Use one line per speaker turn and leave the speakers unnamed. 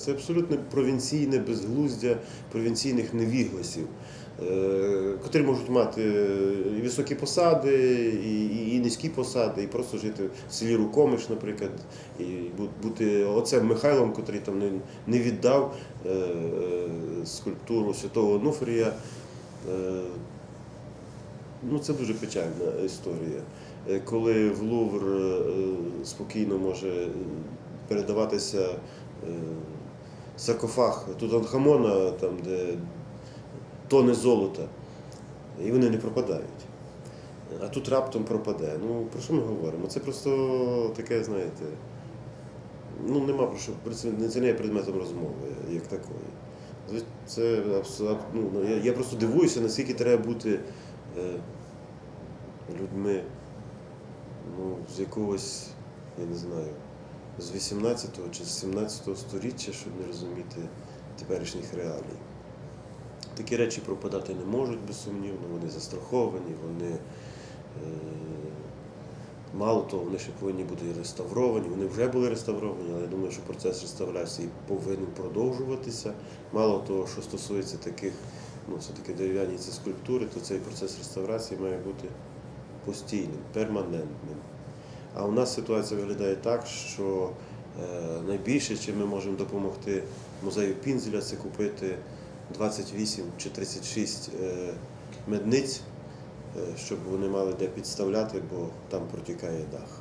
Це абсолютно провінційне безглуздя провінційних невігласів, е, котрі можуть мати і високі посади, і, низькі посади, і просто жити в селі Рукомиш, наприклад, і бути отцем Михайлом, котрий там не, віддав е, е, скульптуру святого Онуфрія. Е, Ну, це дуже печальна історія. Е, Коли в Лувр е, спокійно може передаватися е, саркофаг Тутанхамона, там, де тони золота, і вони не пропадають. А тут раптом пропаде. Ну, про що ми говоримо? Це просто таке, знаєте, ну нема про що, це, не є предметом розмови як такої. Це ну, ну, я, я просто дивуюся, наскільки треба бути е, людьми ну, з якогось, я не знаю, з 18-го чи з 17-го сторіччя, щоб не розуміти теперішніх реалій. Такі речі пропадати не можуть, безсумнівно, вони застраховані, вони е, мало того, вони ще повинні бути реставровані. Вони вже були реставровані, але я думаю, що процес реставрації повинен продовжуватися. Мало того, що стосується таких, ну, все-таки дерев'яні ці скульптури, то цей процес реставрації має бути постійним, перманентним. А у нас ситуація виглядає так, що е, найбільше, чим ми можемо допомогти музею Пінзеля, це купити 28 чи 36 е, медниць, е, щоб вони мали де підставляти, бо там протікає дах.